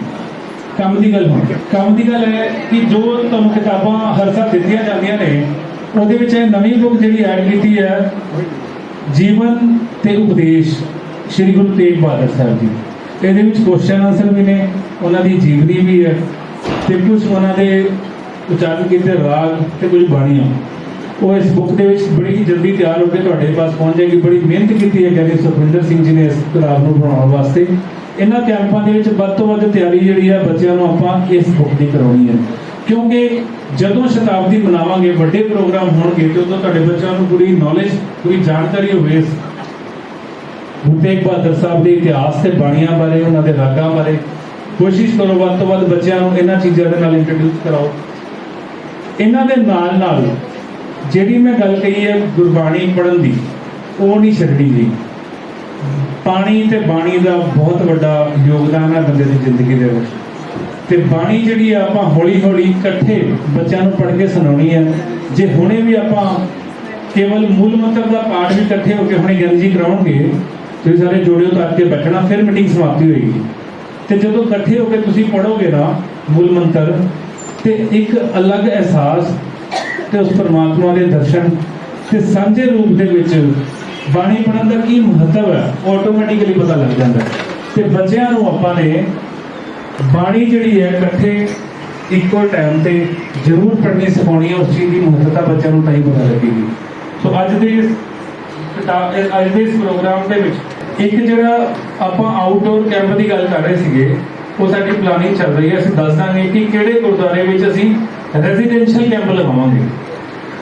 ਕੰਮ ਦੀ ਗੱਲ ਕੰਮ ਦੀ ਗੱਲ ਹੈ ਕਿ ਜੋ ਤੁਹਾਨੂੰ ਕਿਤਾਬਾਂ ਹਰ ਸਾਲ ਦਿੱਤੀਆਂ ਜਾਂਦੀਆਂ ਨੇ, ਉਹਦੇ ਵਿੱਚ ਇਹ ਨਵੀਂ ਬੁੱਕ ਜਿਹੜੀ ਐਡ ਕੀਤੀ ਹੈ, ਜੀਵਨ ਤੇ ਉਪਦੇਸ਼, ਸ੍ਰੀ ਗੁਰੂ ਤੇਗ ਬਹਾਦਰ ਸਾਹਿਬ ਜੀ। ਇਹਦੇ ਵਿੱਚ ਕੁਐਸਚਨ ਆਨਸਰ ਵੀ ਨੇ, ਉਹਨਾਂ ਦੀ ਜੀਵਨੀ ਵੀ ਹੈ, ਤੇ ਕੁਝ ਉਹਨਾਂ ਦੇ ਉਚਾਰਨ ਕੀਤੇ ਰਾਗ ਤੇ ਕੁਝ ਬਾਣੀਆਂ। ਉਹ ਇਸ ਬੁੱਕ ਦੇ ਵਿੱਚ ਬੜੀ ਹੀ ਜਲਦੀ ਤਿਆਰ ਹੋ ਕੇ ਤੁਹਾਡੇ ਪਾਸ ਪਹੁੰਚ ਜਾਏਗੀ, ਬੜੀ ਮਿਹਨਤ ਕੀਤੀ ਹੈ ਗਿਆਨੀ ਸੁਖਵਿੰਦਰ ਸਿੰਘ ਜੀ ਨੇ ਇਸ ਕਿਤਾਬ ਨੂੰ ਬਣਾਉਣ ਵਾਸਤੇ। ਇਹਨਾਂ ਕੈਂਪਾਂ ਦੇ ਵਿੱਚ ਵੱਧ ਤੋਂ ਵੱਧ ਤਿਆਰੀ ਜਿਹੜੀ ਹੈ ਬੱਚਿਆਂ ਨੂੰ ਆਪਾਂ ਇਸ ਬੁੱਕ ਦੀ ਕਰਾਉਣੀ ਹੈ। ਕਿਉਂਕਿ ਜਦੋਂ ਸ਼ਤਾਬਦੀ ਮਨਾਵਾਂਗੇ, ਵੱਡੇ ਪ੍ਰੋਗਰਾਮ ਹੋਣਗੇ, ਤੇ ਉਦੋਂ ਤੁਹਾਡੇ ਬੱਚਿਆਂ ਨੂੰ ਪੂਰੀ ਨੌਲੇਜ ਪੂਰੀ ਜਾਣਕਾਰੀ ਹੋਵੇ ਗੁਰੂ ਤੇਗ ਬਹਾਦਰ ਸਾਹਿਬ ਦੇ ਇਤਿਹਾਸ ਤੇ ਬਾਣੀਆਂ ਬਾਰੇ, ਉਹਨਾਂ ਦੇ ਰਾਗਾਂ ਬਾਰੇ ਕੋਸ਼ਿਸ਼ ਕਰੋ, ਵੱਧ ਤੋਂ ਵੱਧ ਬੱਚਿਆਂ ਨੂੰ ਇਹਨਾਂ ਚੀਜ਼ਾਂ ਦੇ ਨਾਲ ਇੰਟਰੋਡਿਊਸ ਕਰਾਓ। ਇਹਨਾਂ ਦੇ ਨਾਲ ਨਾਲ ਜਿਹੜੀ ਮੈਂ ਗੱਲ ਕਹੀ ਹੈ ਗੁਰਬਾਣੀ ਪੜ੍ਹਨ ਦੀ, ਉਹ ਨਹੀਂ ਛੱਡਣੀ ਜੀ। ਪਾਣੀ ਤੇ ਬਾਣੀ ਦਾ ਬਹੁਤ ਵੱਡਾ ਯੋਗਦਾਨ ਹੈ ਬੰਦੇ ਦੀ ਜ਼ਿੰਦਗੀ ਦੇ ਵਿੱਚ। ਤੇ ਬਾਣੀ ਜਿਹੜੀ ਆ, ਆਪਾਂ ਹੌਲੀ ਹੌਲੀ ਇਕੱਠੇ ਬੱਚਿਆਂ ਨੂੰ ਪੜ੍ਹ ਕੇ ਸੁਣਾਉਣੀ ਹੈ। ਜੇ ਹੁਣੇ ਵੀ ਆਪਾਂ ਕੇਵਲ ਮੂਲ ਮੰਤਰ ਦਾ ਪਾਠ ਵੀ ਇਕੱਠੇ ਹੋ ਕੇ ਹੁਣੇ ਗਿਆਨ ਜੀ ਕਰਾਉਣਗੇ ਤੁਸੀਂ ਸਾਰੇ ਜੋੜਿਓ ਤਾਂ ਕੇ ਬੈਠਣਾ, ਫਿਰ ਮੀਟਿੰਗ ਸਮਾਪਤੀ ਹੋਏਗੀ ਤੇ ਜਦੋਂ ਇਕੱਠੇ ਹੋ ਕੇ ਤੁਸੀਂ ਪੜੋਗੇ ਨਾ ਮੂਲ ਮੰਤਰ, ਤੇ ਇੱਕ ਅਲੱਗ ਅਹਿਸਾਸ ਤੇ ਉਸ ਪਰਮਾਤਮਾ ਦੇ ਦਰਸ਼ਨ ਤੇ ਸਾਂਝੇ ਰੂਪ ਦੇ ਵਿੱਚ ਬਾਣੀ ਪੜਨ ਦਾ ਕੀ ਮਹੱਤਵ ਹੈ, ਉਹ ਆਟੋਮੈਟਿਕਲੀ ਪਤਾ ਲੱਗ ਜਾਂਦਾ ਹੈ। ਤੇ ਬੱਚਿਆਂ ਨੂੰ ਆਪਾਂ ਨੇ ਬਾਣੀ ਜਿਹੜੀ ਹੈ, ਇਕੱਠੇ ਇੱਕੋ ਟਾਈਮ ਤੇ ਜ਼ਰੂਰ ਪੜ੍ਹਨੀ ਸਿਖਾਉਣੀ ਹੈ, ਉਸ ਚੀਜ਼ ਦੀ ਮਹੱਤਤਾ ਬੱਚਿਆਂ ਨੂੰ ਤਾਂ ਹੀ ਪਤਾ ਲੱਗੇਗੀ ਸੋ ਅੱਜ ਦੇ ਇਸ ਅੱਜ ਦੇ ਇਸ ਪ੍ਰੋਗਰਾਮ ਦੇ ਵਿੱਚ ਇੱਕ ਜਿਹੜਾ ਆਪਾਂ ਆਊਟਡੋਰ ਕੈਂਪ ਦੀ ਗੱਲ ਕਰ ਰਹੇ ਸੀਗੇ, ਉਹ ਸਾਡੀ ਪਲਾਨਿੰਗ ਚੱਲ ਰਹੀ ਹੈ। ਅਸੀਂ ਦੱਸ ਦਾਂਗੇ ਕਿ ਕਿਹੜੇ ਗੁਰਦੁਆਰੇ ਵਿੱਚ ਅਸੀਂ ਰੈਜ਼ੀਡੈਂਸ਼ੀਅਲ ਕੈਂਪ ਲਗਾਵਾਂਗੇ।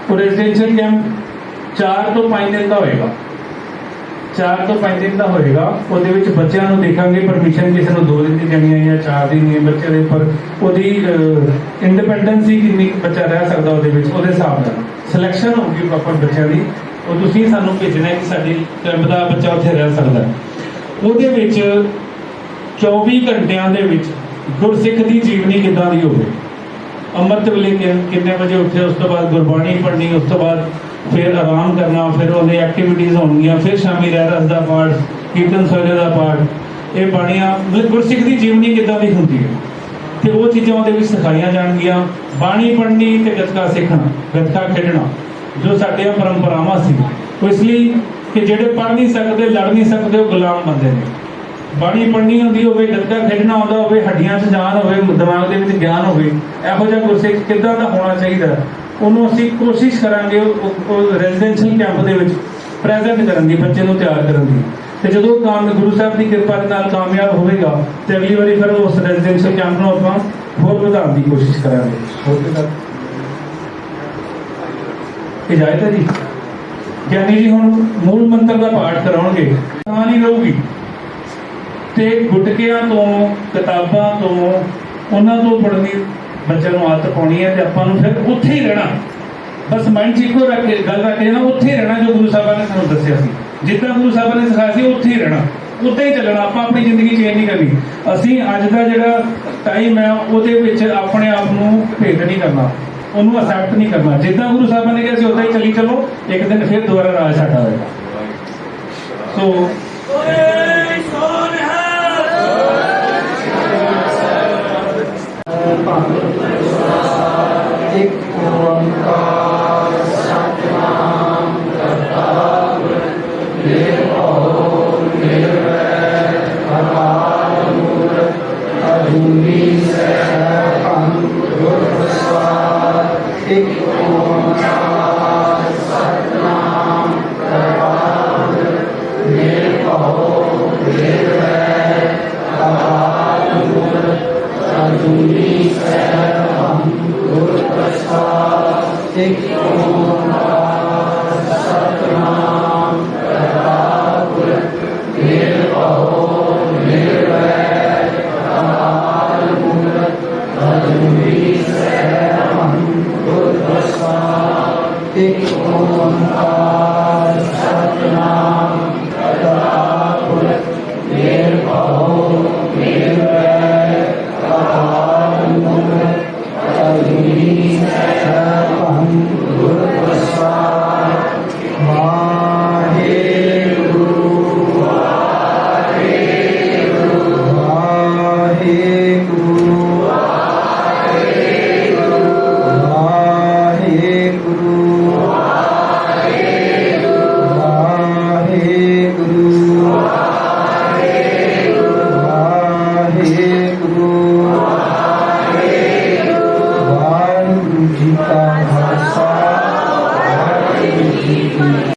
ਉਹ ਰੈਜ਼ੀਡੈਂਸ਼ੀਅਲ ਕੈਂਪ 4 ਤੋਂ 5 ਦਿਨ ਦਾ ਹੋਏਗਾ। 4 ਤੋਂ 5 ਦਿਨ ਦਾ ਹੋਏਗਾ। ਉਹਦੇ ਵਿੱਚ ਬੱਚਿਆਂ ਨੂੰ ਦੇਖਾਂਗੇ ਪਰਮਿਸ਼ਨ ਕਿਸੇ ਨੂੰ 2 ਦਿਨ ਦੀ ਦੇਣੀ ਹੈ ਜਾਂ 4 ਦਿਨ ਦੀ ਬੱਚੇ ਦੇ ਉੱਪਰ। ਉਹਦੀ ਇੰਡੀਪੈਂਡੈਂਸੀ ਕਿੰਨੀ ਬੱਚਾ ਰਹਿ ਸਕਦਾ ਉਹਦੇ ਵਿੱਚ, ਉਹਦੇ ਹਿਸਾਬ ਨਾਲ। ਸਿਲੈਕਸ਼ਨ ਹੋਊਗੀ ਪ੍ਰੋਪਰ ਬੱਚਿਆਂ ਦੀ। ਉਹ ਤੁਸੀਂ ਸਾਨੂੰ ਭੇਜਣਾ ਕਿ ਸਾਡੀ ਕੈਂਪ ਦਾ ਬੱਚਾ ਉੱਥੇ ਰਹਿ ਸਕਦਾ ਉਹਦੇ ਵਿੱਚ 24 ਘੰਟਿਆਂ ਦੇ ਵਿੱਚ ਗੁਰਸਿੱਖ ਦੀ ਜੀਵਨੀ ਕਿੱਦਾਂ ਦੀ ਹੋਵੇ? ਅੰਮ੍ਰਿਤ ਵੇਲੇ ਕਿੰਨੇ ਵਜੇ ਉੱਠੇ, ਉਸ ਤੋਂ ਬਾਅਦ ਗੁਰਬਾਣੀ ਪੜ੍ਹਨੀ, ਉਸ ਤੋਂ ਬਾਅਦ ਫਿਰ ਆਰਾਮ ਕਰਨਾ, ਫਿਰ ਉਹਦੇ ਐਕਟੀਵਿਟੀਜ਼ ਹੋਣਗੀਆਂ, ਫਿਰ ਸ਼ਾਮੀ ਰਹਿ ਰਸ ਦਾ ਪਾਠ, ਕੀਰਤਨ ਸਵੇਰੇ ਦਾ ਪਾਠ, ਇਹ ਬਾਣੀਆਂ, ਮਤਲਬ ਗੁਰਸਿੱਖ ਦੀ ਜੀਵਨੀ ਕਿੱਦਾਂ ਦੀ ਹੁੰਦੀ ਹੈ? ਤੇ ਉਹ ਚੀਜ਼ਾਂ ਉਹਦੇ ਵਿੱਚ ਸਿਖਾਈਆਂ ਜਾਣਗੀਆਂ। ਬਾਣੀ ਪੜ੍ਹਨੀ ਤੇ ਗੱਤਕਾ ਸਿੱਖਣਾ, ਗੱਤਕਾ ਖੇਡਣਾ। ਜੋ ਸਾਡੀਆਂ ਪਰੰਪਰਾਵਾਂ ਸੀ। ਇਸ ਲਈ ਕਿ ਜਿਹੜੇ ਪੜ੍ਹ ਨਹੀਂ ਸਕਦੇ, ਲੜ ਨਹੀਂ ਸਕਦੇ, ਉਹ ਗੁਲਾਮ ਬੰਦੇ ਨੇ। ਬਾਣੀ ਪੜ੍ਹਨੀ ਹੁੰਦੀ ਹੋਵੇ ਗੱਤਕਾ ਖੇਡਣਾ ਆਉਂਦਾ ਹੋਵੇ ਹੱਡੀਆਂ 'ਚ ਜਾਨ ਹੋਵੇ, ਦਿਮਾਗ ਦੇ ਵਿੱਚ ਗਿਆਨ ਹੋਵੇ, ਇਹੋ ਜਿਹਾ ਗੁਰਸਿੱਖ ਕਿੱਦਾਂ ਦਾ ਹੋਣਾ ਚਾਹੀਦਾ? ਉਹਨੂੰ ਅਸੀਂ ਕੋਸ਼ਿਸ਼ ਕਰਾਂਗੇ ਉਹ ਰੈਜ਼ੀਡੈਂਸ਼ੀਅਲ ਕੈਂਪ ਦੇ ਵਿੱਚ ਪ੍ਰੈਜ਼ੈਂਟ ਕਰਨ ਦੀ, ਬੱਚੇ ਨੂੰ ਤਿਆਰ ਕਰਨ ਦੀ। ਤੇ ਜਦੋਂ ਕੰਮ ਗੁਰੂ ਸਾਹਿਬ ਦੀ ਕਿਰਪਾ ਦੇ ਨਾਲ ਕਾਮਯਾਬ ਹੋਵੇਗਾ, ਤੇ ਅਗਲੀ ਵਾਰੀ ਫਿਰ ਉਸ ਰੈਜ਼ੀਡੈਂਸ਼ੀਅਲ ਕੈਂਪ ਨੂੰ ਆਪਾਂ ਹੋਰ ਵਧਾਉਣ ਦੀ ਕੋਸ਼ਿਸ਼ ਕਰਾਂਗੇ। ਹੋਰ ਕੀ ਸਰ ਇਜਾਜ਼ਤ ਹੈ ਜੀ। ਗਿਆਨੀ ਜੀ, ਹੁਣ ਮੂਲ ਮੰਤਰ ਦਾ ਪਾਠ ਕਰਾਉਣਗੇ। ਤਾਂ ਨਹੀਂ ਰਹੂਗੀ। ਤੇ ਗੁਟਕਿਆਂ ਤੋਂ, ਕਿਤਾਬਾਂ ਤੋਂ, ਉਹਨਾਂ ਤੋਂ ਪੜ੍ਹਨੀ ਬੱਚਿਆਂ ਨੂੰ ਆਦਤ ਪਾਉਣੀ ਹੈ ਤੇ ਆਪਾਂ ਨੂੰ ਫਿਰ ਉੱਥੇ ਹੀ ਰਹਿਣਾ। ਬਸ ਮਾਈਂਡ ਇੱਕੋ ਰੱਖ ਕੇ, ਗੱਲ ਰੱਖ ਕੇ ਨਾ ਉੱਥੇ ਹੀ ਰਹਿਣਾ ਜੋ ਗੁਰੂ ਸਾਹਿਬਾਂ ਨੇ ਸਾਨੂੰ ਦੱਸਿਆ ਸੀ। ਜਿੱਦਾਂ ਗੁਰੂ ਸਾਹਿਬਾਂ ਨੇ ਸਿਖਾਇਆ ਸੀ, ਉੱਥੇ ਹੀ ਰਹਿਣਾ। ਉੱਥੇ ਹੀ ਚੱਲਣਾ, ਆਪਾਂ ਆਪਣੀ ਜ਼ਿੰਦਗੀ ਚੇਂਜ ਨਹੀਂ ਕਰਨੀ। ਅਸੀਂ ਅੱਜ ਦਾ ਜਿਹੜਾ ਟਾਈਮ ਹੈ, ਉਹਦੇ ਵਿੱਚ ਆਪਣੇ ਆਪ ਨੂੰ ਭੇਦ ਨਹੀਂ ਕਰਨਾ। ਉਹਨੂੰ ਅਸੈਪਟ ਨਹੀਂ ਕਰਨਾ। ਜਿੱਦਾਂ ਗੁਰੂ ਸਾਹਿਬ ਨੇ ਕਿਹਾ ਸੀ ਉਦਾਂ ਹੀ ਚੱਲੀ ਚੱਲੋ। ਇੱਕ ਦਿਨ ਫਿਰ ਦੁਬਾਰਾ ਰਾਜ ਸਾਡਾ ਹੋਏਗਾ। ਸੋ ਇੱਕ ਓੰਕਾਰ